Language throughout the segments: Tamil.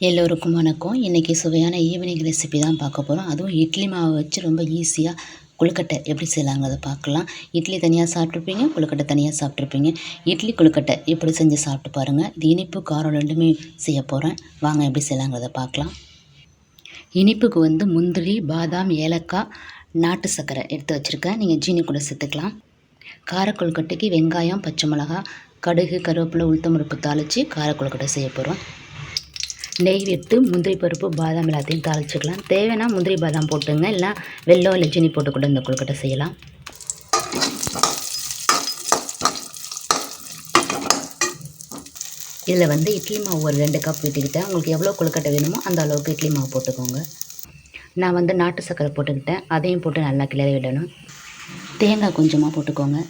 எல்லோருக்கும் வணக்கம். இன்றைக்கி சுவையான ஈவினிங் ரெசிபி தான் பார்க்க போகிறோம் அதுவும் இட்லி மாவை வச்சு ரொம்ப ஈஸியாக கொழுக்கட்டை எப்படி செய்யலாங்கிறத பார்க்கலாம். இட்லி தனியாக சாப்பிட்ருப்பீங்க கொழுக்கட்டை தனியாக சாப்பிட்ருப்பீங்க இட்லி கொழுக்கட்டை எப்படி செஞ்சு சாப்பிட்டு பாருங்கள் இது இனிப்பு காரம் ரெண்டுமே செய்ய போகிறேன் வாங்க எப்படி செய்யலாங்கிறத பார்க்கலாம். இனிப்புக்கு வந்து முந்திரி பாதாம் ஏலக்காய் நாட்டு சர்க்கரை எடுத்து வச்சுருக்கேன். நீங்கள் ஜீனி கூட சேர்த்துக்கலாம். கார கொழுக்கட்டைக்கு வெங்காயம் பச்சை மிளகா கடுகு கருவேப்பிலை உளுத்தம்பருப்பு தாளித்து கார கொழுக்கட்டை செய்ய போகிறோம் நெய் விட்டு முந்திரி பருப்பு பாதாம் எல்லாத்தையும் தாளிச்சுக்கலாம். தேவைன்னா முந்திரி பாதாம் போட்டுங்க. இல்லை வெள்ளம் இல்லை சீனி போட்டு கூட இந்த கொழுக்கட்டை செய்யலாம். இதில் வந்து இட்லி மாவு ஒரு ரெண்டு கப் விட்டுக்கிட்டேன். உங்களுக்கு எவ்வளோ கொழுக்கட்டை வேணுமோ அந்த அளவுக்கு இட்லி மாவு போட்டுக்கோங்க. நான் வந்து நாட்டு சர்க்கரை போட்டுக்கிட்டேன். அதையும் போட்டு நல்லா கிளறி விடணும். தேங்காய் கொஞ்சமாக போட்டுக்கோங்க.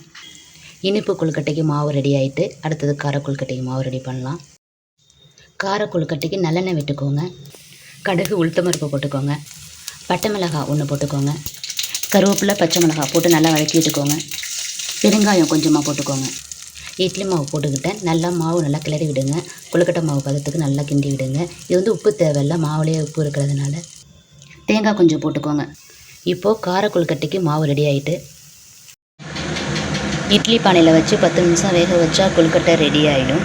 இனிப்பு கொழுக்கட்டைக்கு மாவு ரெடி ஆகிட்டு அடுத்தது கார கொழுக்கட்டைக்கு மாவு ரெடி பண்ணலாம். கார கொழுக்கட்டைக்கு நல்லெண்ணெய் விட்டுக்கோங்க. கடுகு உளுத்தமருப்பு போட்டுக்கோங்க. பட்டை மிளகாய் ஒன்று போட்டுக்கோங்க. கருவேப்பிலை பச்சை மிளகாய் போட்டு நல்லா வதக்கி விட்டுக்கோங்க பெருங்காயம் கொஞ்சமாக போட்டுக்கோங்க. இட்லி மாவு போட்டுக்கிட்டேன் நல்லா மாவு நல்லா கிளறி விடுங்க. கொழுக்கட்டை மாவு பதத்துக்கு நல்லா கிண்டி விடுங்க. இது வந்து உப்பு தேவையில்ல மாவுலேயே உப்பு இருக்கிறதுனால. தேங்காய் கொஞ்சம் போட்டுக்கோங்க. இப்போது கார கொழுக்கட்டைக்கு மாவு ரெடி ஆகிட்டு இட்லி பானையில் வச்சு பத்து நிமிஷம் வேக வச்சா கொழுக்கட்டை ரெடி ஆகிடும்